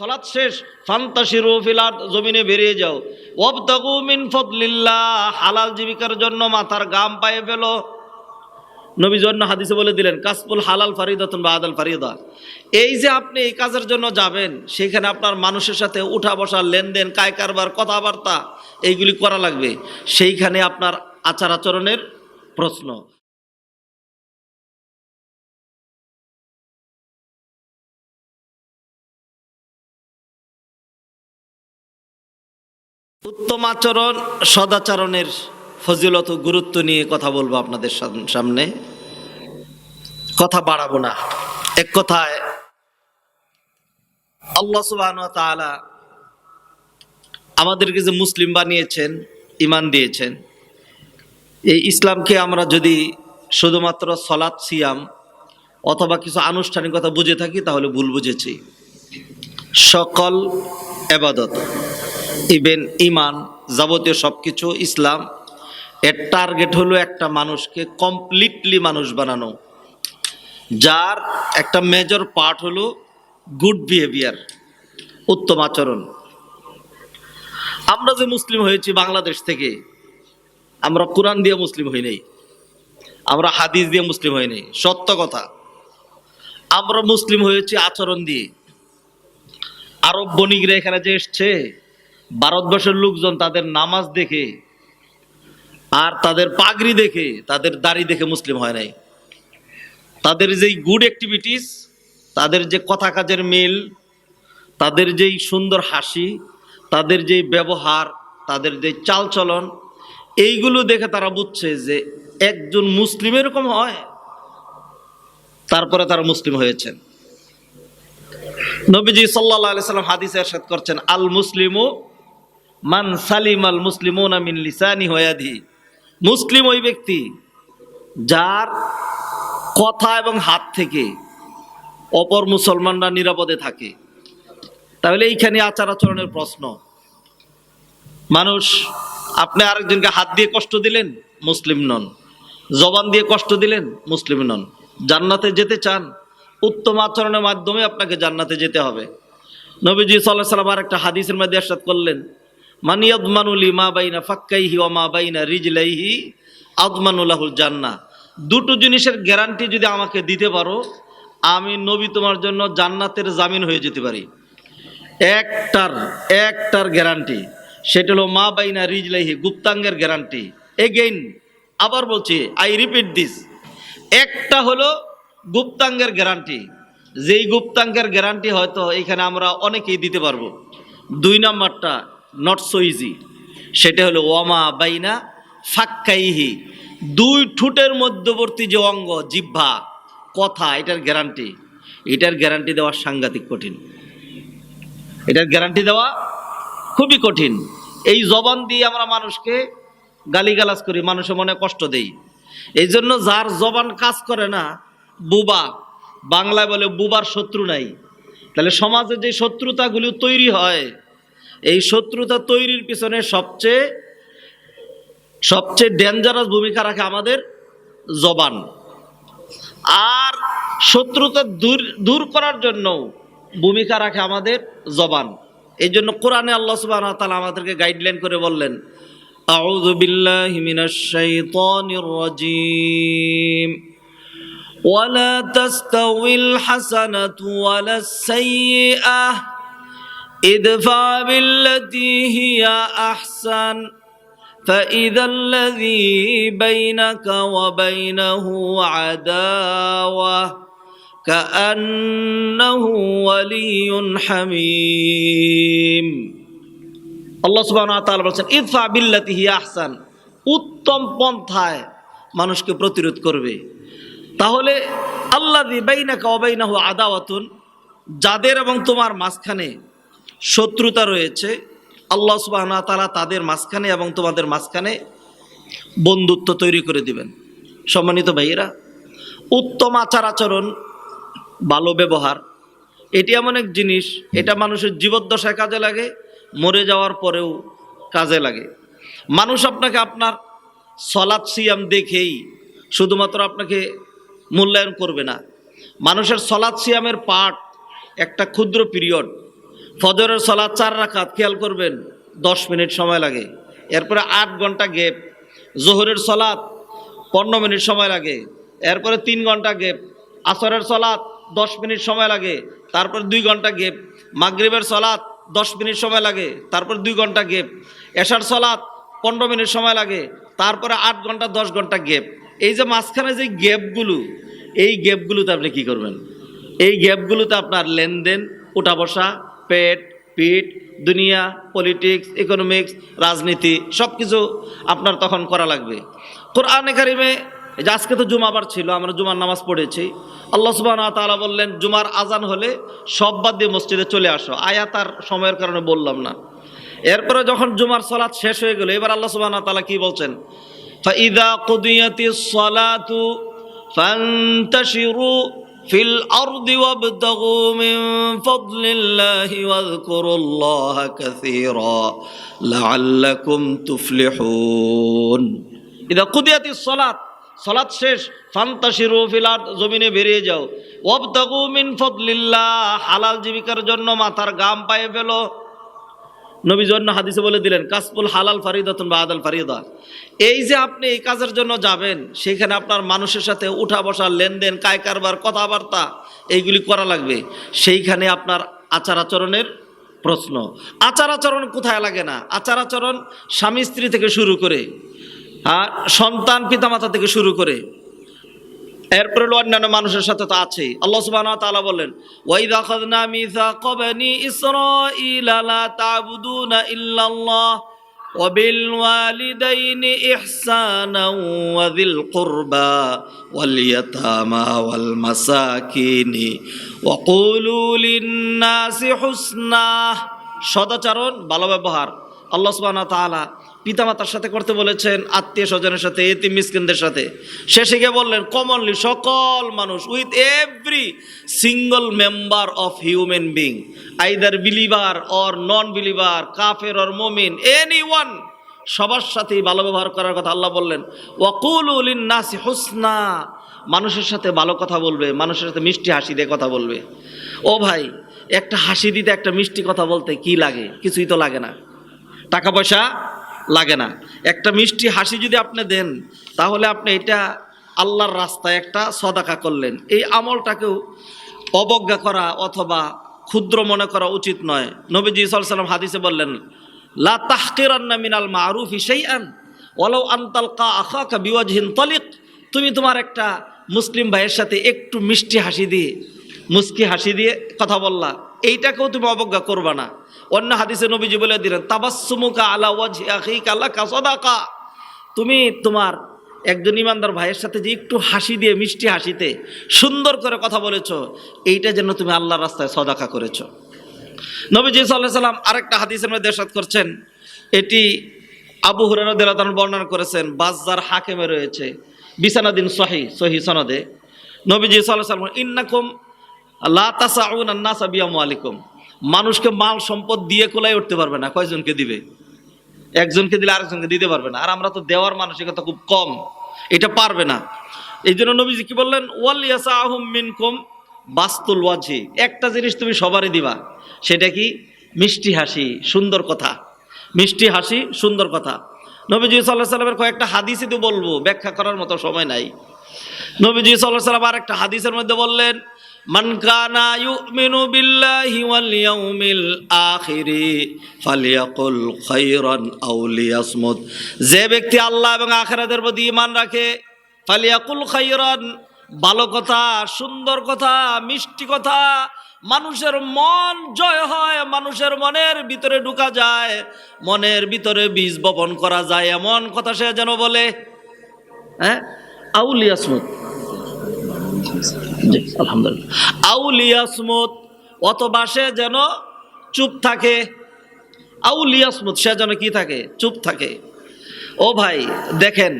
সলাৎ শেষ ফান্তাসিরু ফিলার জমিনে বেরিয়ে যাও। ওয়াবতাগু মিন ফদলিল্লাহ, হালাল জীবিকার জন্য মাথার গাম পায়ে ফেলো। নবী জন্য হাদিসে বলে দিলেন কাসপুল হালাল ফারিদাতুন বা আদাল ফারিদা। এই যে আপনি এই কাজের জন্য যাবেন, সেখানে আপনার মানুষের সাথে উঠা বসা লেনদেন, কায় কারবার, কথাবার্তা, এইগুলি করা লাগবে। সেইখানে আপনার আচার আচরণের প্রশ্ন। উত্তম আচরণ, সদাচরণের ফজিলত গুরুত্ব নিয়ে কথা বলব আপনাদের সাম- সামনে। কথা বাড়াবো না। এক কথায়, আল্লাহ সুবাহ আমাদেরকে যে মুসলিম বানিয়েছেন ইমান দিয়েছেন, এই ইসলামকে আমরা যদি শুধুমাত্র সলাৎ, সিয়াম অথবা কিছু আনুষ্ঠানিকতা বুঝে থাকি, তাহলে ভুল বুঝেছি। সকল এবাদত। ইভেন ইমান যাবতীয় সব কিছু ইসলাম, এর টার্গেট হলো একটা মানুষকে কমপ্লিটলি মানুষ বানানো। যার একটা মেজর পার্ট হলো গুড বিহেভিয়ার উত্তম আচরণ। আমরা যে মুসলিম হয়েছি বাংলাদেশ থেকে, আমরা কোরআন দিয়ে মুসলিম হই নাই, আমরা হাদিস দিয়ে মুসলিম হই নাই, সত্য কথা। আমরা মুসলিম হয়েছি আচরণ দিয়ে। আরব বণিকরা এখানে যে এসছে ভারতবর্ষের লোকজন তাদের নামাজ দেখে আর তাদের পাগড়ি দেখে, তাদের দাড়ি দেখে মুসলিম হয় নাই। তাদের যেই গুড অ্যাক্টিভিটিস তাদের যে কথা কাজের মিল, তাদের যেই সুন্দর হাসি, তাদের যেই ব্যবহার, তাদের যে চালচলন, এইগুলো দেখে তারা বুঝছে যে একজন মুসলিম এরকম হয়, তারপরে তারা মুসলিম হয়েছেন। নবীজি সাল্লাহ আলি সাল্লাম হাদিসে এরশাদ করছেন আল মুসলিমু মান সালিম আল মুসলিমুনা মিন লিসানি হয়াদি মুসলিম ওই ব্যক্তি যার কথা এবং হাত থেকে অপর মুসলমানরা নিরাপদে থাকে। তাহলে এইখানে আচার আচরণের প্রশ্ন। মানুষ, আপনি আরেকজনকে হাত দিয়ে কষ্ট দিলেন, মুসলিম নন। জবান দিয়ে কষ্ট দিলেন, মুসলিম নন। জান্নাতে যেতে চান, উত্তম আচরণের মাধ্যমে আপনাকে জান্নাতে যেতে হবে। নবীজি সাল্লাহ সাল্লাম আর একটা হাদিসের মধ্যে এরশাদ করলেন মানিয়দমানুলি মা বাইনা ফাক্কাইহি ও মা বাইনা রিজলাইহি আদমানুল্লাহুল জান্না দুটো জিনিসের গ্যারান্টি যদি আমাকে দিতে পারো, আমি নবী তোমার জন্য জান্নাতের জামিন হয়ে যেতে পারি। একটার একটার গ্যারান্টি। সেটা হলো মা বাইনা রিজলাইহি, গুপ্তাঙ্গের গ্যারান্টি। এগেইন আবার বলছি আই রিপিট দিস একটা হলো গুপ্তাঙ্গের গ্যারান্টি। যেই গুপ্তাঙ্গের গ্যারান্টি হয়তো এখানে আমরা অনেকেই দিতে পারব। দুই নাম্বারটা নট সো ইজি সেটা হলো ওয়ামা বাইনা ফাক্কাইহি। দুই ঠুটের মধ্যবর্তী যে অঙ্গ, জিহ্বা, কথা, এটার গ্যারান্টি এটার গ্যারান্টি দেওয়া সাংঘাতিক কঠিন। এটার গ্যারান্টি দেওয়া খুবই কঠিন। এই জবান দিয়ে আমরা মানুষকে গালিগালাজ করি, মানুষের মনে কষ্ট দেই। এই জন্য যার জবান কাজ করে না, বুবা, বাংলায় বলে বুবার শত্রু নাই। তাহলে সমাজে যে শত্রুতাগুলি তৈরি হয় এই শত্রুতা তৈরির পিছনে সবচেয়ে সবচেয়ে ডেঞ্জারাস ভূমিকা রাখে আমাদের জবান আর শত্রুতা দূর দূর করার জন্য ভূমিকা রাখে আমাদের জবান এই জন্য কোরআনে আল্লাহ সুবাহ তালা আমাদেরকে গাইডলাইন করে বললেন أعوذ بالله من الشيطان الرجيم ولا تستوي الحسنة ولا السيئة ادفع بالتي هي أحسن فإذا الذي بينك وبينه عداوة كأنه ولي حميم আল্লাহ সুবাহ তাআলা বলছেন ইদফা বিল্লাতি হিয়া আহসান উত্তম পন্থায় মানুষকে প্রতিরোধ করবে তাহলে আল্লাহ বাইনাকা অবাইনাহু আদাওয়াতুন যাদের এবং তোমার মাঝখানে শত্রুতা রয়েছে, আল্লাহ সুবাহ তাআলা তাদের মাঝখানে এবং তোমাদের মাঝখানে বন্ধুত্ব তৈরি করে দিবেন। সম্মানিত ভাইয়েরা, উত্তম আচার আচরণ, ভালো ব্যবহার, এটি এমন এক জিনিস, এটা মানুষের জীবদ্দশায় কাজে লাগে, মরে যাওয়ার পরেও কাজে লাগে। মানুষ আপনাকে আপনার সলাৎ সিয়াম দেখেই শুধুমাত্র আপনাকে মূল্যায়ন করবে না। মানুষের সলাৎ সিয়ামের পার্ট একটা ক্ষুদ্র পিরিয়ড ফজরের সলাদ চার রাখাত খেয়াল করবেন, দশ মিনিট সময় লাগে। এরপরে আট ঘণ্টা গেপ জোহরের সলাদ পনেরো মিনিট সময় লাগে। এরপরে তিন ঘণ্টা গেপ আসরের সলাদ দশ মিনিট সময় লাগে। তারপর দুই ঘণ্টা গেপ মাগরিবের সলাদ দশ মিনিট সময় লাগে। তারপর দুই ঘণ্টা গেপ এশার সলাদ পনেরো মিনিট সময় লাগে। তারপরে আট ঘণ্টা, দশ ঘণ্টা গেপ এই যে মাঝখানে যে গ্যাপগুলো এই গ্যাপগুলোতে আপনি কি করবেন? এই গ্যাপগুলোতে আপনার লেনদেন উঠা বসা পেট পিট দুনিয়া পলিটিক্স ইকোনমিক্স রাজনীতি সব কিছু আপনার তখন করা লাগবে কোরআনে কারিমে এই যে আজকে তো জুমাবার ছিল আমরা জুমার নামাজ পড়েছি আল্লাহ সুবাহ তাআলা বললেন জুমার আজান হলে সব বাদ দিয়ে মসজিদে চলে আসো আয়াত আর সময়ের কারণে বললাম না এরপরে যখন জুমার সলাৎ শেষ হয়ে গেল এবার আল্লাহ সুবাহ তাআলা কি বলছেন فإذا قضيت الصلاة فانتشروا في الأرض وابتغوا من فضل الله واذكروا الله كثيرا لعلكم تفلحون إذا قضيت الصلاة সলাৎ শেষ ফান্তাশিরু ফিলার জমিনে বেরিয়ে যাও ওয়াবতাগু মিন ফদলিল্লাহ হালাল জীবিকার জন্য মাথার গাম পায়ে ফেলো নবী জন্য হাদিসে বলে দিলেন কাসপুল হালাল ফারিদাতুন বা আদাল ফারিদা। এই যে আপনি এই কাজের জন্য যাবেন, সেখানে আপনার মানুষের সাথে উঠা বসা লেনদেন কায় কারবার কথাবার্তা, এইগুলি করা লাগবে। সেইখানে আপনার আচার আচরণের প্রশ্ন। আচার আচরণ কোথায় লাগে না? আচার আচরণ স্বামী স্ত্রী থেকে শুরু করে, আর সন্তান পিতামাতা থেকে শুরু করে। এরপরে অন্যান্য মানুষের সাথে তো আছেই। আল্লাহ সুবহানাহু ওয়া তাআলা বললেন, ওয়াইদা আখাযনা মিসাকা বানি ইসরাঈলা লা তা'বুদুনা ইল্লাল্লাহ কুরবা ওয়াল ইয়াতামা ওয়াল মাসাকিনি, ওয়া কুলু লিন-নাসি হুসনা। সদাচরণ, ভালো ব্যবহার। আল্লাহ সুবহানাহু ওয়া তাআলা পিতামাতার সাথে করতে বলেছেন, আত্মীয় স্বজনের সাথে, এতিম মিসকিনদের সাথে। শেষে গিয়ে বললেন, কমনলি সকল মানুষ with every single member of human being either believer or non believer কাফের অর মোমিন এনি ওয়ান সবার সাথেই ভালো ব্যবহার করার কথা আল্লাহ বললেন। ওয়াকুল নাসি হুসনা, মানুষের সাথে ভালো কথা বলবে, মানুষের সাথে মিষ্টি হাসি দিয়ে কথা বলবে। ও ভাই, একটা হাসি দিতে একটা মিষ্টি কথা বলতে কি লাগে? কিছুই তো লাগে না। টাকা পয়সা? লাগে না। একটা মিষ্টি হাসি যদি আপনি দেন, তাহলে আপনি এটা আল্লাহর রাস্তায় একটা সদাকা করলেন। এই আমলটাকেও অবজ্ঞা করা অথবা ক্ষুদ্র মনে করা উচিত নয়। নবীজি সাল্লাম হাদিসে বললেন, লা তাহকিরান্না মিনাল মারুফি শাইআন, ওয়ালাউ আনতাল কা আখাকা বিওয়াজহিন তলিক। তুমি তোমার একটা মুসলিম ভাইয়ের সাথে একটু মিষ্টি হাসি দিয়ে, মুস্কি হাসি দিয়ে কথা বললা। এইটাকেও তুমি অবজ্ঞা করবা না। অন্য হাদিসে নবীজি বলে দিলেন তাবাসুমুকা আলা ওয়াজহি আখিকা লাকা সাদাকা। তুমি তোমার একজন ইমানদার ভাইয়ের সাথে যে একটু হাসি দিয়ে, মিষ্টি হাসিতে সুন্দর করে কথা বলেছ, এইটা যেন তুমি আল্লাহর রাস্তায় সদাকা করেছ। নবীজি সাল্লাহ সাল্লাম আরেকটা হাদিসের মধ্যে দেশাত করছেন, এটি আবু হুরান বর্ণনা করেছেন বাজার হাকেমে রয়েছে বিছানাদিন সহি সহি সনদে। নবীজি সাল্লাহ সাল্লাম ইন্নাকুম লা তাসাউন আন্নাস বিয়ামু আলাইকুম মানুষকে মাল সম্পদ দিয়ে কোলাই উঠতে পারবে না, কয়জনকে দিবে? একজনকে দিলে আরেকজনকে দিতে পারবে না। আর আমরা তো দেওয়ার মানসিকতা খুব কম, এটা পারবে না। এই জন্য নবীজি কি বললেন, ওয়াল ইয়াসাহুম মিনকুম বাস্তুল ওয়াজি একটা জিনিস তুমি সবারই দিবা, সেটা কি? মিষ্টি হাসি, সুন্দর কথা। মিষ্টি হাসি, সুন্দর কথা। নবীজি সাল্লাহ সাল্লামের কয়েকটা হাদিসই তো বলব, ব্যাখ্যা করার মতো সময় নাই। নবীজি সাল্লাহ সাল্লাম আর একটা হাদিসের মধ্যে বললেন কানা ইউমিনু বিল্লাহি ওয়াল ইয়াউমিল আখিরি ফালিয়াকুল খায়রান আও লিয়াসমুত যে ব্যক্তি আল্লাহ এবং আখিরাতের প্রতি ঈমান রাখে, ফালিয়াকুল খায়রান, ভালো কথা, সুন্দর কথা, মিষ্টি কথা, মানুষের মন জয় হয়, মানুষের মনের ভিতরে ঢুকা যায়, মনের ভিতরে বীজ বপন করা যায়, এমন কথা সে যেন বলে হ্যাঁ? আউলিয়াসমুত জি আলহামদুলিল্লাহ। আউলিয়াসমুত অথবা সে যেন চুপ থাকে। আউলিয়াসমুত সে যেন কি থাকে? চুপ থাকে। ও ভাই দেখেন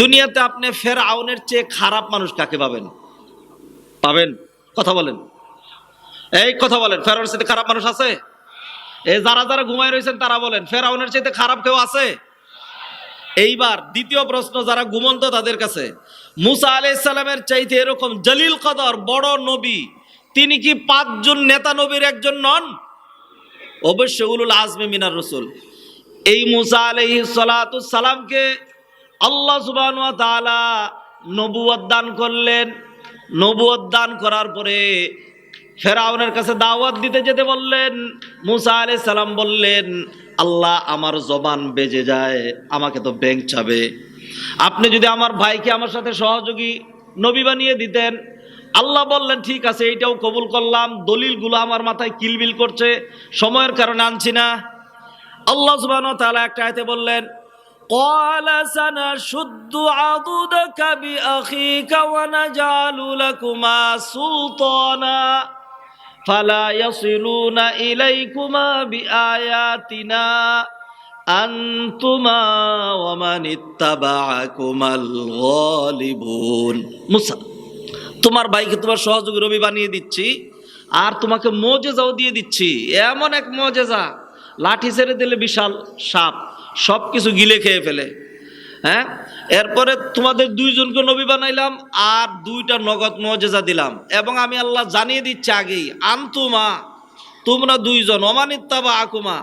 দুনিয়াতে আপনি ফের আউনের চেয়ে খারাপ মানুষ কাকে পাবেন? পাবেন? কথা বলেন। এই কথা বলেন ফেরাউনের সাথে খারাপ মানুষ আছে? এই যারা যারা ঘুমায় রয়েছেন তারা বলেন ফেরাউনের চাইতে খারাপ কেউ আছে? এইবার দ্বিতীয় প্রশ্ন, যারা ঘুমন্ত তাদের কাছে। মুসা আলাইসাল্লামের চাইতে এরকম জলিল কদর বড় নবী, তিনি কি পাঁচজন নেতা নবীর একজন নন? অবশ্যই উলুল আজমে মিনার রসুল। এই মুসা আলহি সালামকে আল্লাহ সুবাহ নবুয়ত দান করলেন। নবুয়ত দান করার পরে ফেরাউনের কাছে দাওয়াত দিতে যেতে বললেন। মুসা আলাই সালাম বললেন আল্লাহ আমার জবান বেজে যায় আমাকে তো ব্যাংক চাবে আপনি যদি আমার ভাইকে আমার সাথে সহযোগী নবী বানিয়ে দিতেন আল্লাহ বললেন ঠিক আছে এইটাও কবুল করলাম দলিলগুলো আমার মাথায় কিলবিল করছে সময়ের কারণে আনছি না আল্লাহ সুবহানাহু ওয়া তাআলা একটা আয়াতে বললেন قال سنشد عضدك بأخيك ونجعل لكما سلطانا ফালা ইয়াসিলুনা ইলাইকুমা বিআয়াতিনা আন্তুমা ওয়া মান ইত্তাবাআকুমাল গালিবুন। মুসা, তোমার ভাইকে তোমার সহযোগ রবি বানিয়ে দিচ্ছি, আর তোমাকে মজেজাও দিয়ে দিচ্ছি। এমন এক মজেজা, লাঠি ছেড়ে দিলে বিশাল সাপ সব কিছু গিলে খেয়ে ফেলে। হ্যাঁ? এরপরে তোমাদের দুইজনকে নবী বানাইলাম আর দুইটা নগদ মজেজা দিলাম। এবং আমি আল্লাহ জানিয়ে দিচ্ছি আগেই, আন্তুমা, তোমরা দুইজন অমানিত্তা বা আকুমা,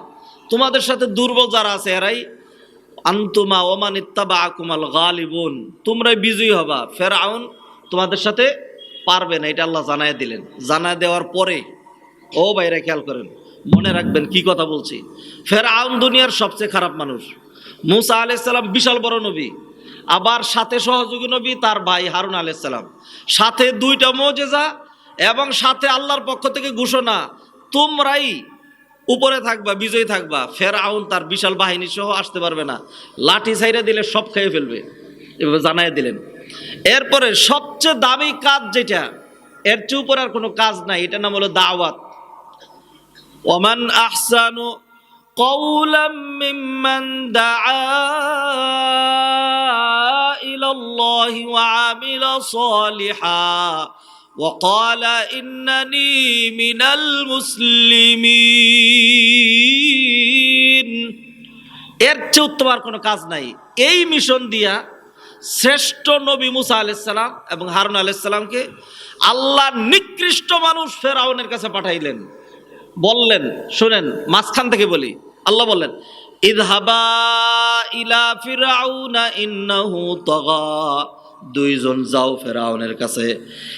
তোমাদের সাথে দুর্বল যারা আছে এরাই, আন্তুমা ওমানিত্তা বা আকুমাল গালিবুন, তোমরাই বিজয়ী হবা। ফেরাউন তোমাদের সাথে পারবে না, এটা আল্লাহ জানায় দিলেন। জানায় দেওয়ার পরে, ও বাইরে খেয়াল করেন, মনে রাখবেন কি কথা বলছি। ফেরাউন দুনিয়ার সবচেয়ে খারাপ মানুষ। মুসা আলাইসাল্লাম বিশাল বড় নবী। আবার সাথে সহযোগী নবী তার ভাই হারুন আলাইসাল্লাম সাথে দুইটা মজেজা এবং সাথে আল্লাহর পক্ষ থেকে ঘোষণা, তোমরাই উপরে থাকবা, বিজয়ী থাকবা। ফের আউন তার বিশাল বাহিনী সহ আসতে পারবে না। লাঠি সাইরে দিলে সব খেয়ে ফেলবে। এভাবে জানাই দিলেন। এরপরে সবচেয়ে দামি কাজ যেটা, এর চেয়ে উপরে আর কোনো কাজ নাই। এটার নাম হলো দাওয়াত। ওমান আহসানু قولا ممن دعا إلى الله وعمل صالحا وقال إنني من المسلمين এর চেয়ে উত্তম আর কোনো কাজ নাই এই মিশন দিয়া শ্রেষ্ঠ নবী মুসা আলাইসালাম এবং হারুন আলাইসালামকে আল্লাহ নিকৃষ্ট মানুষ ফেরাউনের কাছে পাঠাইলেন বললেন শুনেন মাঝখান থেকে বলি আল্লাহ বললেন, ইদহাবা ইলা ফিরাউনা ইন্নাহু তাগা। দুইজন যাও ফেরাউনের কাছে।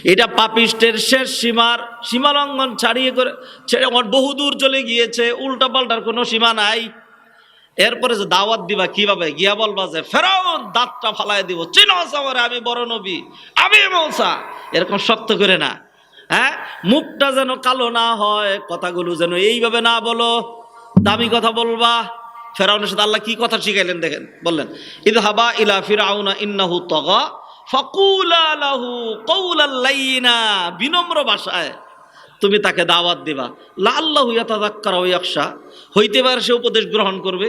এটা পাপিষ্টের শেষ সীমার সীমা লঙ্ঘন ছাড়িয়ে করে ছেড়ে আমার বহুদূর চলে গিয়েছে উল্টা পাল্টার কোনো সীমা নাই। এরপরে যে দাওয়াত দিবা কীভাবে? গিয়া বলবা যে, ফেরাউন, দাঁতটা ফালাই দিব। চিনো সামরে আমি বড় নবী, আমি মৌসা। এরকম শক্ত করে না। হ্যাঁ? মুখটা যেন কালো না হয়, কথাগুলো যেন এইভাবে না বলো। দামি কথা বলবা? ফেরাউনের সাথে আল্লাহ কি কথা শিখাইলেন দেখেন, বললেন ইদ হাবা ইলা ফিরাউনা ইন্নাহু তগা, ফাকুলা লাহু কৌলাল লাইয়িনা বিনম্র ভাষায় তুমি তাকে দাওয়াত দিবা। লা আল্লাহ ইয়াতাযাক্কারা ওয়া ইয়াখশা। হইতে পারে সে উপদেশ গ্রহণ করবে,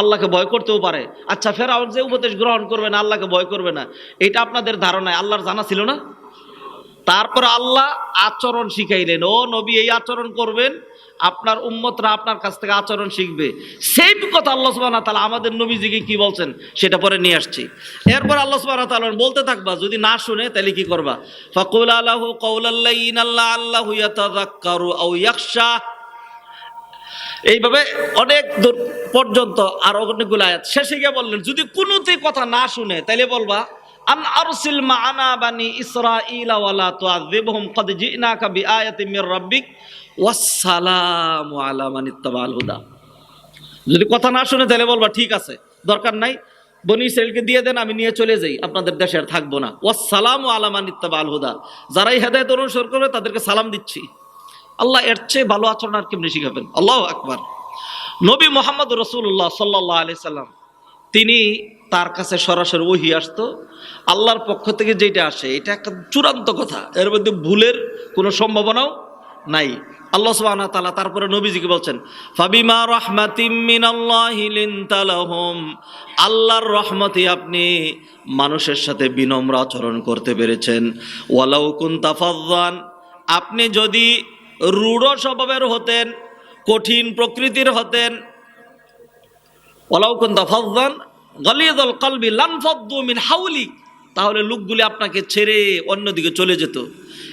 আল্লাহকে ভয় করতেও পারে। আচ্ছা ফেরাউন যে উপদেশ গ্রহণ করবে না, আল্লাহকে ভয় করবে না, এটা আপনাদের ধারণায় আল্লাহর জানা ছিল না? তারপর আল্লাহ আচরণ শিখাইলেন, ও নবী, এই আচরণ করবেন আপনার উম্মতরা আপনার কাছ থেকে আচরণ শিখবে। সেই কথা আল্লাহ সুবাহ তালা আমাদের নবীজিকে কি বলছেন, সেটা পরে নিয়ে আসছি। এরপর আল্লাহ সুবাহ তালা বলতে থাকবা, যদি না শুনে তাহলে কি করবা? ফকুল আল্লাহ কৌলাল্লাহ আল্লাহ আল্লাহ এইভাবে অনেক দূর পর্যন্ত আর অনেকগুলো আয়াত। শেষে গিয়ে বললেন, যদি কোনোতেই কথা না শুনে, তাহলে বলবা আন আরসিল মাআনা বানি ইসরাঈলা ওয়ালা তুআযিবহুম ক্বাদ জিনাকা বিআয়াতিন মির রাব্বিক ওয়াসসালামু আলা মান ইত্তাবাল হুদা। যদি কথা না শুনে তাহলে বলবা, ঠিক আছে, দরকার নাই। বনি ইসরাইলকে দিয়ে দেন, আমি নিয়ে চলে যাই। আপনাদের দেশে আর থাকব না। ওয়াসসালামু আলা মান ইত্তাবাল হুদা। যারাই হেদায়েত অনুসরণ করবে, তাদেরকে সালাম দিচ্ছি। আল্লাহ এর চেয়ে ভালো আচরণ আর কেমনি শিখাবেন? আল্লাহ আকবার। নবী মোহাম্মদ রসুল্লাহ সাল্লাহ আলি সাল্লাম, তিনি তার কাছে সরাসরি ওহি আসতো। আল্লাহর পক্ষ থেকে যেটা আসে, এটা একটা চূড়ান্ত কথা। এর মধ্যে ভুলের কোনো সম্ভাবনাও নাই। আল্লাহ সুবহানাহু ওয়া তাআলা তারপরে নবীজিকে বলছেন, ফাবিমা রাহমাতিম মিনাল্লাহি লিনতালাহুম আল্লাহর রহমতে আপনি মানুষের সাথে বিনম্র আচরণ করতে পেরেছেন। ওয়ালাউ কুনতা আপনি যদি রূঢ় স্বভাবের হতেন, কঠিন প্রকৃতির হতেন ওলাউ কুনতা গালিয়াদাল কলবি লানফাদ্দু হাউলি। তাহলে লোকগুলি আপনাকে ছেড়ে অন্যদিকে চলে যেত।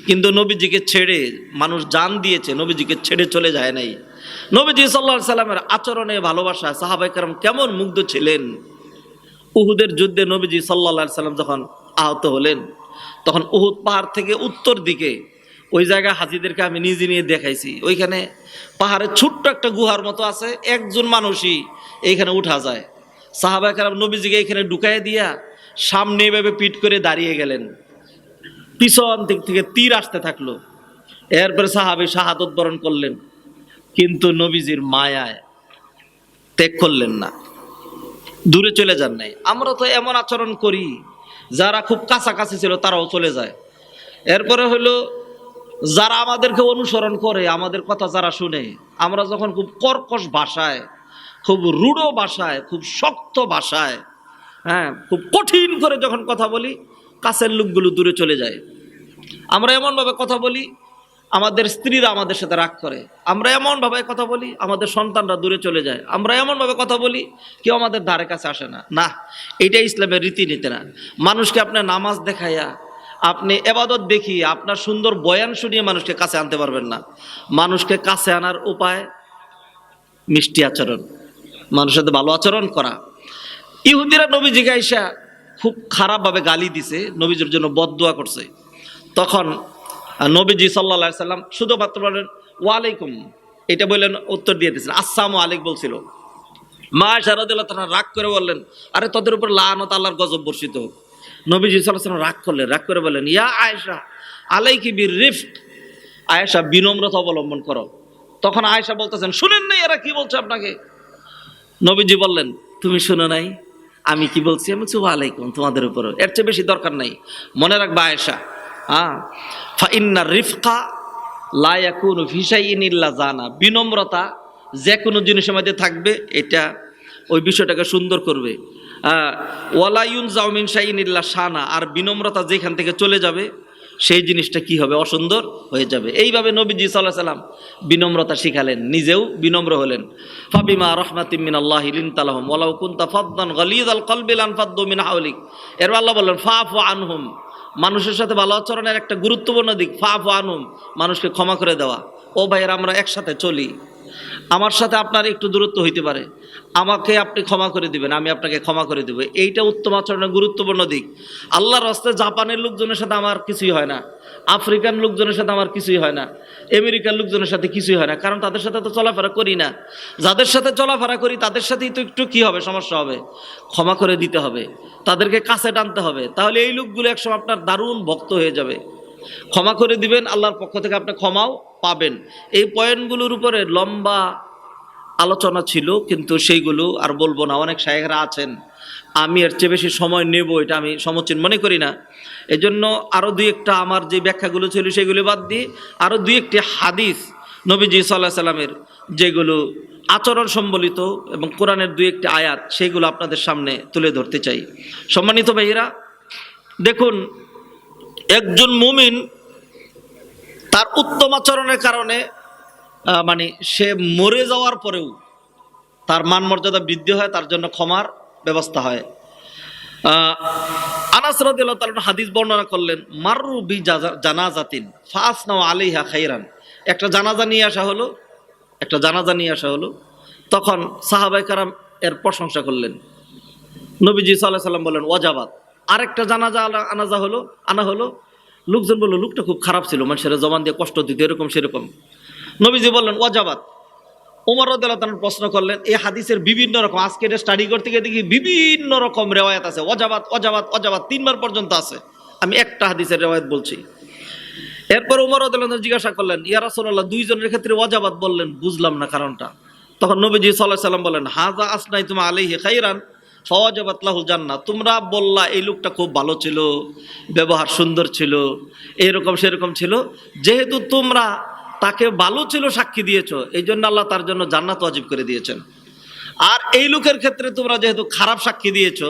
কিন্তু নবীজিকে ছেড়ে মানুষ জান দিয়েছে, নবীজিকে ছেড়ে চলে যায় নাই। নবীজি সাল্লাহ সাল্লামের আচরণে ভালোবাসা সাহাবাই কারাম কেমন মুগ্ধ ছিলেন। উহুদের যুদ্ধে নবীজি সাল্লাহ সাল্লাম যখন আহত হলেন, তখন উহুদ পাহাড় থেকে উত্তর দিকে, ওই জায়গায় হাজিদেরকে আমি নিজে নিয়ে দেখাইছি। ওইখানে পাহাড়ের ছোট্ট একটা গুহার মতো আছে, একজন মানুষই এইখানে উঠা যায়। সাহাবাই কারাম নবীজিকে এখানে ঢুকাই দিয়া সামনে এভাবে পিট করে দাঁড়িয়ে গেলেন। পিছন দিক থেকে তীর আসতে থাকল। এরপরে সাহাবি শাহাদত বরণ করলেন। কিন্তু নবীজির মায়ায় ত্যাগ করলেন না। দূরে চলে যান নাই। আমরা তো এমন আচরণ করি, যারা খুব কাছাকাছি ছিল তারাও চলে যায়। এরপরে হলো যারা আমাদেরকে অনুসরণ করে, আমাদের কথা যারা শুনে, আমরা যখন খুব কর্কশ ভাষায় খুব রূঢ় ভাষায়, খুব শক্ত ভাষায় হ্যাঁ খুব কঠিন করে যখন কথা বলি, কাছের লোকগুলো দূরে চলে যায়। আমরা এমনভাবে কথা বলি, আমাদের স্ত্রীরা আমাদের সাথে রাগ করে। আমরা এমনভাবে কথা বলি, আমাদের সন্তানরা দূরে চলে যায়। আমরা এমনভাবে কথা বলি, কেউ আমাদের ধারে কাছে আসে না। না এইটা ইসলামের রীতিনীতি না। মানুষকে আপনার নামাজ দেখাইয়া, আপনি এবাদত দেখিয়ে, আপনার সুন্দর বয়ান শুনিয়ে মানুষকে কাছে আনতে পারবেন না। মানুষকে কাছে আনার উপায় মিষ্টি আচরণ। মানুষের সাথে ভালো আচরণ করা। ইহুদিরা নবীজি গাইসা খুব খারাপভাবে গালি দিছে, নবীজির জন্য বদদোয়া করছে। তখন নবীজি সাল্লা সাল্লাম শুধুমাত্র বলেন, ওয়ালাইকুম। এটা বললেন, উত্তর দিয়ে দিয়েছিলেন আসসালামু আলাইক বলছিল। মা শারদুল্লাহ তারা রাগ করে বললেন, আরে তোদের উপর লানত আল্লাহর গজব বর্ষিত হোক। নবীজি সাল্লাহ রাগ করলেন, রাগ করে বললেন, ইয়া আয়েশা, আলাইকি বীর রিফট আয়েশা বিনম্রতা অবলম্বন করো। তখন আয়েশা বলতেছেন, শুনেন নাই এরা কি বলছে আপনাকে? নবীজি বললেন, তুমি শুনো নাই? আমি কি বলছি? আমি বলছি, ওয়ালাইকুম, তোমাদের উপরও। এর চেয়ে বেশি দরকার নাই। মনে রাখবা, আয়েশা হ্যাঁ ফাইন্না রিফকা লায়াকুন ভিসাইন ইল্লা জানা বিনম্রতা যে কোনো জিনিসের মধ্যে থাকবে, এটা ওই বিষয়টাকে সুন্দর করবে। ওয়ালাইউন জাউমিন শাইন ইল্লা শানা। আর বিনম্রতা যেখান থেকে চলে যাবে সেই জিনিসটা কি হবে? অসুন্দর হয়ে যাবে। এইভাবে নবীজি সাল্লাহ সাল্লাম বিনম্রতা শিখালেন, নিজেও বিনম্র হলেন। ফাবিমা রহমাতিম মিন আল্লাহ লিনতালাহম ওয়ালাউ কুনতা ফাদ্দান গালিদ আল কলবিল আনফাদ্দু মিন হাওলিক। এর আল্লাহ বললেন ফাফু আনহুম। মানুষের সাথে ভালো আচরণের একটা গুরুত্বপূর্ণ দিক ফাফু আনহুম। মানুষকে ক্ষমা করে দেওয়া। ও ভাইয়ের, আমরা একসাথে চলি। আমার সাথে আপনার একটু দূরত্ব হইতে পারে। আমাকে আপনি ক্ষমা করে দিবেন, আমি আপনাকে ক্ষমা করে দেবো। এইটা উত্তম আচরণের গুরুত্বপূর্ণ দিক। আল্লাহর রাস্তায় জাপানের লোকজনের সাথে আমার কিছুই হয় না। আফ্রিকান লোকজনের সাথে আমার কিছুই হয় না। আমেরিকার লোকজনের সাথে কিছুই হয় না। কারণ তাদের সাথে তো চলাফেরা করি না। যাদের সাথে চলাফেরা করি, তাদের সাথেই তো একটু কি হবে, সমস্যা হবে। ক্ষমা করে দিতে হবে। তাদেরকে কাছে টানতে হবে। তাহলে এই লোকগুলো একসময় আপনার দারুণ ভক্ত হয়ে যাবে। ক্ষমা করে দিবেন, আল্লাহর পক্ষ থেকে আপনি ক্ষমাও পাবেন। এই পয়েন্টগুলোর উপরে লম্বা আলোচনা ছিল, কিন্তু সেইগুলো আর বলব না। অনেক সাহেবরা আছেন, আমি এর চেয়ে বেশি সময় নেব, এটা আমি সমচীন মনে করি না। এজন্য আরও দুই একটা আমার যে ব্যাখ্যাগুলো ছিল, সেগুলো বাদ দিয়ে আরও দুই একটি হাদিস নবীজি সাল্লাহ সাল্লামের যেগুলো আচরণ সম্বলিত এবং কোরআনের দুই একটি আয়াত সেইগুলো আপনাদের সামনে তুলে ধরতে চাই। সম্মানিত ভাইয়েরা, দেখুন একজন মুমিন তার উত্তম আচরণের কারণে মানে সে মরে যাওয়ার পরেও তার মান মর্যাদা বৃদ্ধি হয়, তার জন্য ক্ষমার ব্যবস্থা হয়। আনাস রাদিয়াল্লাহু তাআলা হাদিস বর্ণনা করলেন, মাররু বি জানাজাতিন ফাসনাউ আলাইহা খাইরান। একটা জানাজা নিয়ে আসা হলো, একটা জানাজা নিয়ে আসা হলো। তখন সাহাবাই কারাম এর প্রশংসা করলেন। নবীজি সাল্লাহ সাল্লাম বললেন, ওয়াজাবাত। আরেকটা জানাজা আনা- আনাজা হলো, আনা হলো। লোকজন বলল, লোকটা খুব খারাপ ছিল, মানুষের জবান দিয়ে কষ্ট দিত, এরকম সেরকম। নবীজি বললেন, ওয়াজাবাত। ওমর রদাল্লাহ প্রশ্ন করলেন এই হাদিসের বিভিন্ন রকম, আজকে এটা স্টাডি করতে গিয়ে দেখি বিভিন্ন রকম রেওয়ায়ত আছে। ওয়াজাবাত ওয়াজাবাত ওয়াজাবাত, তিনবার পর্যন্ত আছে। আমি একটা হাদিসের রেওয়ায়ত বলছি। এরপর উমর রদাল্লাহ জিজ্ঞাসা করলেন, ইয়া রাসূলুল্লাহ, দুইজনের ক্ষেত্রে ওয়াজাবাত? বললেন, বুঝলাম না কারণটা। তখন নবীজি সাল্লাহ সাল্লাম বলেন হাজা আসনাই তোমা আলাইহি খাইরান ফওয়াজাবাত লাহুল জান্নাহ তোমরা বললা, এই লোকটা খুব ভালো ছিল, ব্যবহার সুন্দর ছিল, এরকম সেরকম ছিল। যেহেতু তোমরা তাকে ভালো ছিল সাক্ষী দিয়েছ, এই জন্য আল্লাহ তার জন্য জান্নাত ওয়াজিব করে দিয়েছেন। আর এই লোকের ক্ষেত্রে তোমরা যেহেতু খারাপ সাক্ষী দিয়েছ,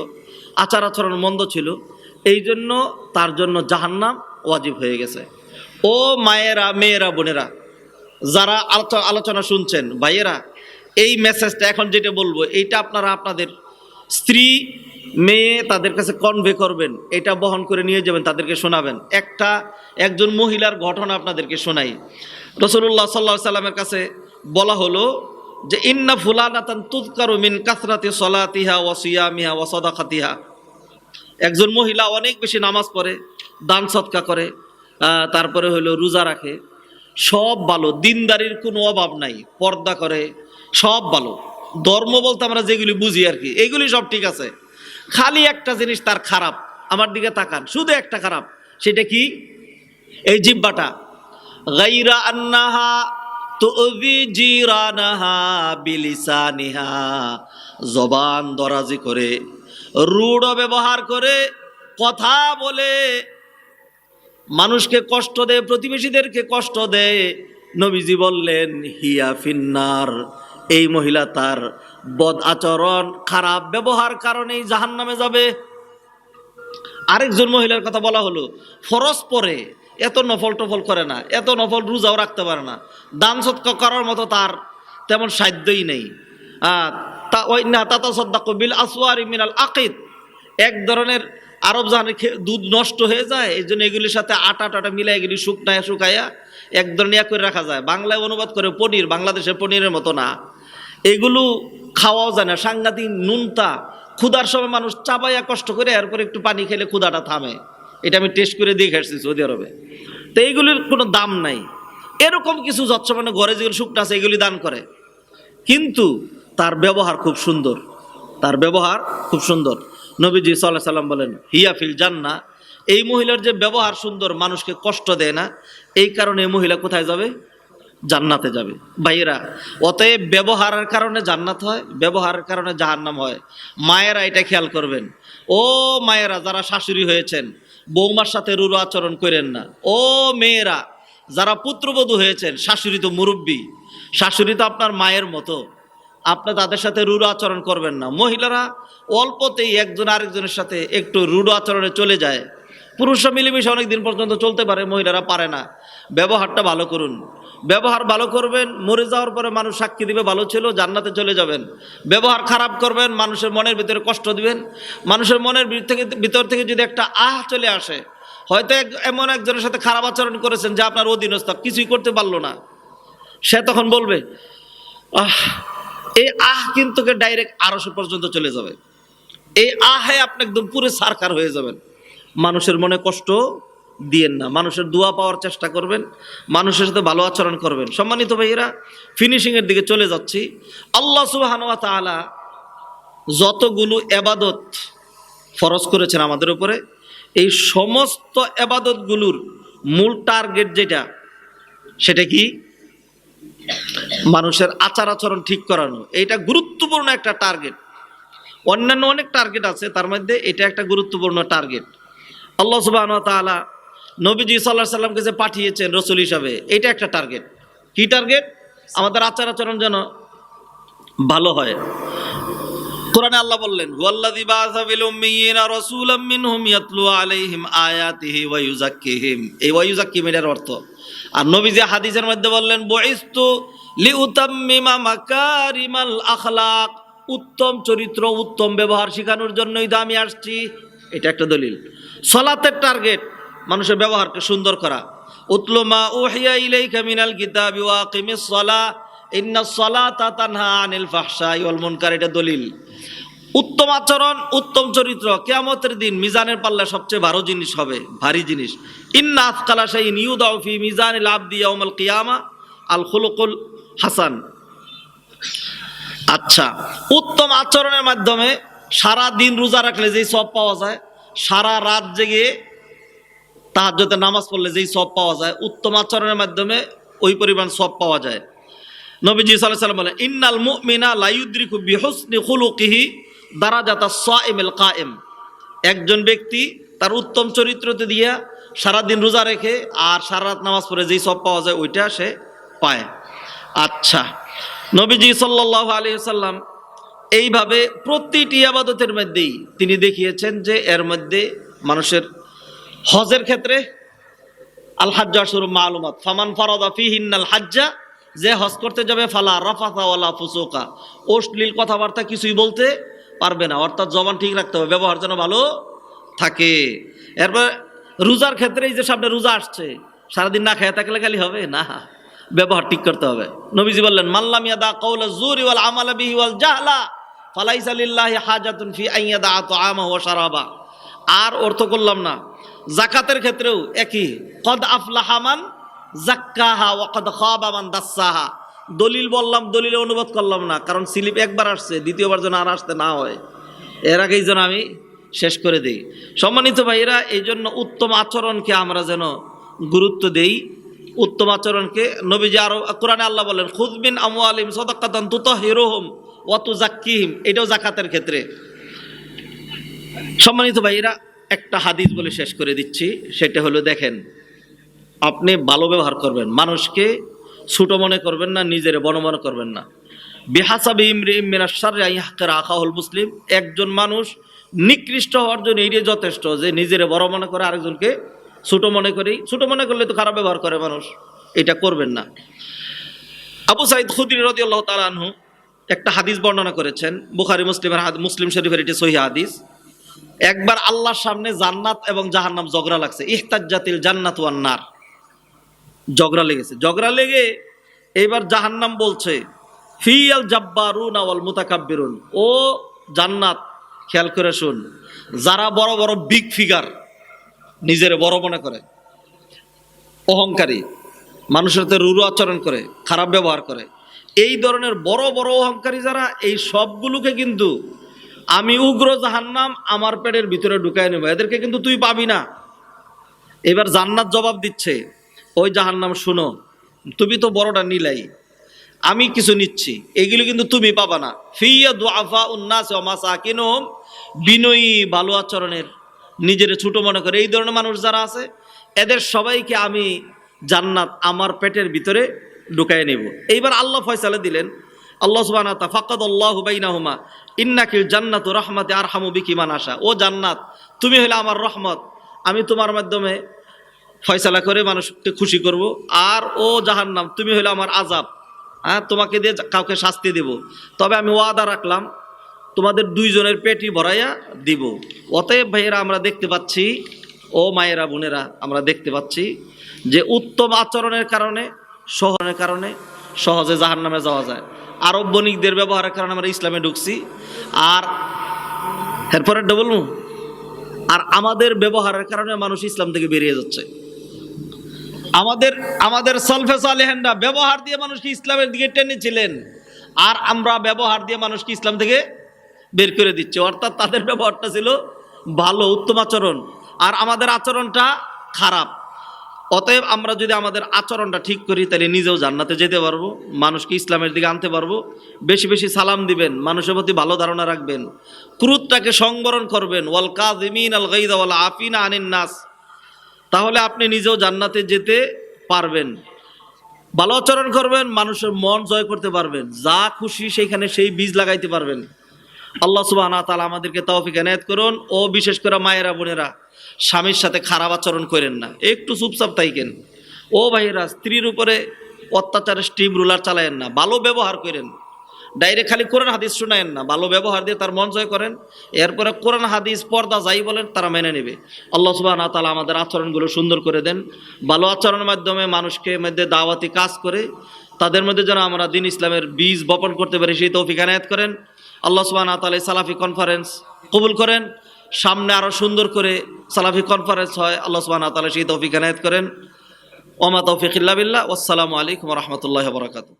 আচার আচরণ মন্দ ছিল, এই জন্য তার জন্য জাহান্নাম ওয়াজিব হয়ে গেছে। ও মায়েরা, মেয়েরা, বোনেরা, যারা আলোচ- আলোচনা শুনছেন, ভাইয়েরা, এই মেসেজটা এখন যেটা বলব, এইটা আপনারা আপনাদের স্ত্রী, মেয়ে তাদের কাছে কনভে করবেন, এটা বহন করে নিয়ে যাবেন, তাদেরকে শোনাবেন। একটা, একজন মহিলার ঘটনা আপনাদেরকে শোনাই। রসুল্লাহ সাল্লাহ সাল্লামের কাছে বলা হলো যে, ইন্না ফুলানাতান তুদকারু মিন কাসরাতি সলাতিহা ওয়া সিয়ামিহা ওয়া সাদাকাতিহা। একজন মহিলা অনেক বেশি নামাজ পড়ে, দান সৎকা করে তারপরে হলো রোজা রাখে। সব ভালো, দিনদারির কোনো অভাব নাই, পর্দা করে, সব ভালো। ধর্ম বলতে আমরা যেগুলি বুঝি আর কি, এগুলি সব ঠিক আছে। খালি একটা জিনিস তার খারাপ, আমার দিকে তাকান, শুধু একটা খারাপ, সেটা কি? এই জিব্বাটা গাইরা আন্নাহা বিলিসানিহা, জবান দরাজি করে, রূঢ় ব্যবহার করে কথা বলে, মানুষকে কষ্ট দেয়, প্রতিবেশীদেরকে কষ্ট দেয়। নবীজি বললেন, হিয়া ফিন্নার। এই মহিলা তার বদ আচরণ, খারাপ ব্যবহার কারণেই জাহান নামে যাবে। আরেকজন মহিলার কথা বলা হলো ফরস পরে, এত নফল টফল করে না, এত নফল রোজাও রাখতে পারে না, দান সৎকা করার মতো তার তেমন সাধ্যই নেই। তা ওই না তাতা সদ্দা কবিল মিনাল আকিদ। এক ধরনের আরব জাহানের দুধ নষ্ট হয়ে যায়, এই জন্য এগুলির সাথে আটা টাটা মিলাই এগুলি শুকনায় শুকাইয়া এক ধরনের ইয়া করে রাখা যায়। বাংলায় অনুবাদ করে পনির বাংলাদেশের পনিরের মতো না। এগুলো খাওয়াও যায় না। সাংঘাতিক নুনতা ক্ষুধার সময় মানুষ চাবাইয়া কষ্ট করে এরপর একটু পানি খেলে ক্ষুধাটা থামে। এটা আমি টেস্ট করে দেখে আসছি সৌদি আরবে। তো এইগুলির কোনো দাম নাই। এরকম কিছু যৎস মানে ঘরে যেগুলো শুকনো আছে, এগুলি দান করে। কিন্তু তার ব্যবহার খুব সুন্দর। তার ব্যবহার খুব সুন্দর। নবীজি সাল্লাহ সাল্লাম বলেন, হিয়া ফিল জান্না। এই মহিলার যে ব্যবহার সুন্দর, মানুষকে কষ্ট দেয় না। এই কারণে মহিলা কোথায় যাবে? জান্নাতে যাবে। ভাইয়েরা, অতএব ব্যবহারের কারণে জান্নাত হয়, ব্যবহারের কারণে জাহান্নাম হয়। মায়েরা এটা খেয়াল করবেন। ও মায়েরা, যারা শাশুড়ি হয়েছেন, বৌমার সাথে রুরু আচরণ করেন না। ও মেয়েরা, যারা পুত্রবধূ হয়েছেন, শাশুড়ি তো মুরব্বী, শাশুড়ি তো আপনার মায়ের মতো। আপনি তাদের সাথে রুড়ো আচরণ করবেন না। মহিলারা অল্পতেই একজন আরেকজনের সাথে একটু রুড়ো আচরণে চলে যায়। পুরুষরা মিলেমিশে অনেক দিন পর্যন্ত চলতে পারে, মহিলারা পারে না। ব্যবহারটা ভালো করুন। ব্যবহার ভালো করবেন, মরে যাওয়ার পরে মানুষ সাক্ষী দিবে, ভালো ছিল, জান্নাতে চলে যাবেন। ব্যবহার খারাপ করবেন, মানুষের মনের ভিতরে কষ্ট দিবেন। মানুষের মনের ভিতর থেকে যদি একটা আহ চলে আসে, হয়তো এমন একজনের সাথে খারাপ আচরণ করেছেন যে আপনার অধীনস্থ, কিছুই করতে পারল না। সে তখন বলবে, আহ, এই আহ কিন্তু ডাইরেক্ট আরশো পর্যন্ত চলে যাবে। এই আহে আপনি একদম পুরো সারকার হয়ে যাবেন। মানুষের মনে কষ্ট দিয়েন না। মানুষের দোয়া পাওয়ার চেষ্টা করবেন, মানুষের সাথে ভালো আচরণ করবেন। সম্মানিত ভাইয়েরা ফিনিশিংয়ের দিকে চলে যাচ্ছি। আল্লাহ সুবাহানুয়া তাআলা যতগুলো এবাদত ফরজ করেছেন আমাদের উপরে, এই সমস্ত এবাদতগুলোর মূল টার্গেট যেটা, সেটা কি? মানুষের আচার আচরণ ঠিক করানো। এইটা গুরুত্বপূর্ণ একটা টার্গেট। অন্যান্য অনেক টার্গেট আছে, তার মধ্যে এটা একটা গুরুত্বপূর্ণ টার্গেট। আল্লাহ সুবাহ তাআলা নবীজি সাল্লাহ সাল্লামকে যে পাঠিয়েছেন রসুল হিসাবে, এটা একটা টার্গেট। কি টার্গেট? আমাদের আচার আচরণ যেন ভালো হয়। কোরআনে আল্লাহ বললেন, ওয়াল্লাযী বাআসা ফিল উম্মিয়িনা রাসূলাম মিনহুম ইয়াতলু আলাইহিম আয়াতিহি ওয়া ইউযাক্কিহিম। এই ওয়া ইউযাক্কিহিম এর অর্থ। আর নবীজি হাদিসের মধ্যে বললেন, বুইস্তু লিউতাম্মিমা মাকারিমাল আখলাক। উত্তম চরিত্র, উত্তম ব্যবহার শেখানোর জন্যই তো আমি আসছি। এটা একটা দলিল। সলাতের টার্গেট মানুষের ব্যবহারকে সুন্দর করা। উতলু মা উহিয়া ইলাইকা মিনাল কিতাবি ওয়া আকিমিস সালাহ ইন্না সালাতা তানহা আনিল ফাহশাই ওয়াল মুনকার, এটা দলিল। উত্তম আচরণ, উত্তম চরিত্র, কেয়ামতের দিন মিজানের পাল্লা সবচেয়ে ভালো জিনিস হবে, ভারী জিনিস। ইন্না আফকালা শাই নিউদাউ ফি মিজানিল আবদি ইয়াউমাল কিয়ামা, আল খুলুকুল হাসান। আচ্ছা উত্তম আচরণের মাধ্যমে সারা দিন রোজা রাখলে যেই সব পাওয়া যায়, সারা রাত জেগে তাহাজ্জতে নামাজ পড়লে যেই সব পাওয়া যায়, উত্তম আচরণের মাধ্যমে ওই পরিমাণ সব পাওয়া যায়। নবীজি সাল্লাহ সাল্লাম বলেন, ইন্নাল মুমিনা লাইউদ্রিকু বিহুসনি খুলুকিহি দারাজাতা সাইমিল কায়েম। একজন ব্যক্তি তার উত্তম চরিত্রতে দিয়া সারাদিন রোজা রেখে আর সারা রাত নামাজ পড়ে যেই সব পাওয়া যায়, ওইটা সে পায়। আচ্ছা নবীজি সাল্লাহ আলী সাল্লাম এইভাবে প্রতিটি আবাদতের মধ্যেই তিনি দেখিয়েছেন যে এর মধ্যে মানুষের হজের ক্ষেত্রে আল হাজ্জা শুরু মালুমাত। ফামান ফরদা ফিহিন্নাল হাজ্জা, যে হজ করতে যাবে, ফালা রাফাতা ওয়ালা ফুসুকা। অশ্লীল কথাবার্তা কিছুই বলতে পারবে না, অর্থাৎ জবান ঠিক রাখতে হবে, ব্যবহার যেন ভালো থাকে। এরপর রোজার ক্ষেত্রে এই যে সামনে রোজা আসছে, সারাদিন না খেয়ে থাকলে খালি হবে? না, ব্যবহার ঠিক করতে হবে। নবীজি বললেন মাল্লাম ইয়াদা কওলা জুরি ওয়াল আমালা বিহি ওয়াল জাহলা, ফালাইসা লিল্লাহি হাজাতুন ফি আন ইয়াদা তাআমা ওয়া শারাবা। আর অর্থ করলাম না জাকাতের ক্ষেত্রেও একই। কদ আফলাহা মান জাক্কাহা ওয়া কদ খাবা মান দাসসাহা দলিল বললাম, দলিলে অনুবাদ করলাম না, কারণ স্লিপ একবার আসছে, দ্বিতীয়বার যেন আর আসতে না হয়। এর আগেই যেন আমি শেষ করে দিই। সম্মানিত ভাইয়েরা এই জন্য উত্তম আচরণকে আমরা যেন গুরুত্ব দেই। উত্তম আচরণকে নবীজি আরও, কোরআনে আল্লাহ বলেন খুদবিন আমু আলিম সদাক্কাতান তুত হিরোহম অত জাক্কিহিম এটাও জাকাতের ক্ষেত্রে। সম্মানিত ভাইয়েরা একটা হাদিস বলে শেষ করে দিচ্ছি, সেটা হলো দেখেন, আপনি ভালো ব্যবহার করবেন, মানুষকে ছোট মনে করবেন না, নিজের বড় মনে করবেন না। বেহাসাবি আখাহুল মুসলিম, একজন মানুষ নিকৃষ্ট হওয়ার জন্য এইটাই যথেষ্ট যে নিজের বড় মনে করে আরেকজনকে ছোট মনে করি, ছোট মনে করলে তো খারাপ ব্যবহার করে মানুষ, এটা করবেন না। আবু সাইদ খুদির রদি আল্লাহ তালানহু একটা হাদিস বর্ণনা করেছেন, বুখারি, মুসলিমের মুসলিম শরীফের এটি সহি হাদিস। একবার আল্লাহর সামনে জান্নাত এবং জাহান্নাম ঝগড়া লাগছে। ইহতাজ্জাতিল জান্নাত ওয়ান নার। ঝগড়া লেগেছে। ঝগড়া লেগে এইবার জাহান্নাম বলছে, ফিয়াল জাব্বারুন আওয়াল মুতাকাব্বিরুন। ও জান্নাত, খেয়াল করে শুন, যারা বড় বড় বিগ ফিগার নিজের বড় মনে করে, অহংকারী, মানুষের সাথে রুরু আচরণ করে, খারাপ ব্যবহার করে, এই ধরনের বড় বড় অহংকারী যারা, এই সবগুলোকে কিন্তু আমি উগ্র জাহান্নাম আমার পেটের ভিতরে ঢুকায় নেব। এদেরকে কিন্তু তুই পাবি না। এবার জান্নাত জবাব দিচ্ছে, ওই জাহান্নাম শুনো, তুমি তো বড়টা নিলাই, আমি কিছু নিচ্ছি, এগুলো কিন্তু তুমি পাবা না। ফিয়া দুআফা উন্নাস ওয়া মাসাকিনুহুম, বিনয়ী ভালো আচরণের, নিজের ছোট মনে করে। এই ধরনের মানুষ যারা আছে, এদের সবাইকে আমি জান্নাত আমার পেটের ভিতরে ঢুকায় নেব। এইবার আল্লাহ ফয়সালা দিলেন আল্লাহ সুবাহ ফাকাদ আল্লাহ বাইনাহুমা, ইন্নাকিল জান্নাতু রহমাতে আরহামু বিকি মান আশা। ও জান্নাত, তুমি হলে আমার রহমত, আমি তোমার মাধ্যমে ফয়সালা করে মানুষকে খুশি করব, আর ও জাহান্নাম, তুমি হলে আমার আজাব হ্যাঁ তোমাকে দিয়ে কাউকে শাস্তি দেব। তবে আমি ওয়াদা রাখলাম, তোমাদের দুইজনের পেটি ভরাইয়া দিব। অতএব ভাইয়েরা, আমরা দেখতে পাচ্ছি, ও মায়েরা, বোনেরা, আমরা দেখতে পাচ্ছি যে উত্তম আচরণের কারণে, শহরের কারণে সহজে জাহার নামে যাওয়া যায়। আরব বণিকদের ব্যবহারের কারণে আমরা ইসলামে ঢুকছি। আর এরপরে ডবল আর আমাদের ব্যবহারের কারণে মানুষ ইসলাম থেকে বেরিয়ে যাচ্ছে। আমাদের আমাদের সলফে সালেহেনরা ব্যবহার দিয়ে মানুষকে ইসলামের দিকে টেনেছিলেন আর আমরা ব্যবহার দিয়ে মানুষকে ইসলাম থেকে বের করে দিচ্ছি। অর্থাৎ তাদের ব্যবহারটা ছিল ভালো, উত্তম আচরণ। আর আমাদের আচরণটা খারাপ। অতএব আমরা যদি আমাদের আচরণটা ঠিক করি, তাহলে নিজেও জান্নাতে যেতে পারব, মানুষকে ইসলামের দিকে আনতে পারব। বেশি বেশি সালাম দিবেন, মানুষের প্রতি ভালো ধারণা রাখবেন ক্রুদটাকে সংবরণ করবেন। ওয়াল কাজিমিন আল গাইদা ওয়াল আফিনা আনিন নাস। তাহলে আপনি নিজেও জান্নাতে যেতে পারবেন। ভালো আচরণ করবেন, মানুষের মন জয় করতে পারবেন। যা খুশি সেইখানে সেই বীজ লাগাইতে পারবেন। আল্লাহ সুবাহ তালা আমাদেরকে তৌফিক এনায়ত করুন। ও বিশেষ করে মায়েরা, বোনেরা, স্বামীর সাথে খারাপ আচরণ করেন না। একটু চুপচাপ তাইকেন ও ভাইয়েরা, স্ত্রীর উপরে অত্যাচারের স্টিম রুলার চালায়েন না। ভালো ব্যবহার করেন। ডাইরেক্ট খালি কোরআন হাদিস শোনায়েন না। ভালো ব্যবহার দিয়ে তার মন জয় করেন। এরপরে কোরআন, হাদিস, পর্দা যাই বলেন, তারা মেনে নেবে। আল্লাহ সুবাহ তালা আমাদের আচরণগুলো সুন্দর করে দেন। ভালো আচরণের মাধ্যমে মানুষকে মধ্যে দাওয়াতি কাজ করে, তাদের মধ্যে যেন আমরা দিন ইসলামের বীজ বপন করতে পারি, সেই তৌফিক আনায়াত করেন। আল্লাহ সুবাহ তালে সালাফি কনফারেন্স কবুল করেন। সামনে আরও সুন্দর করে সালাফি কনফারেন্স হয়। আল্লাহ সুবাহ তালে সেই তৌফিক এনায়ত করেন। ওমা তৌফিক ইল্লা বিল্লাহ। আসসালামু আলাইকুম রহমতুল্লাহ বরাকাতু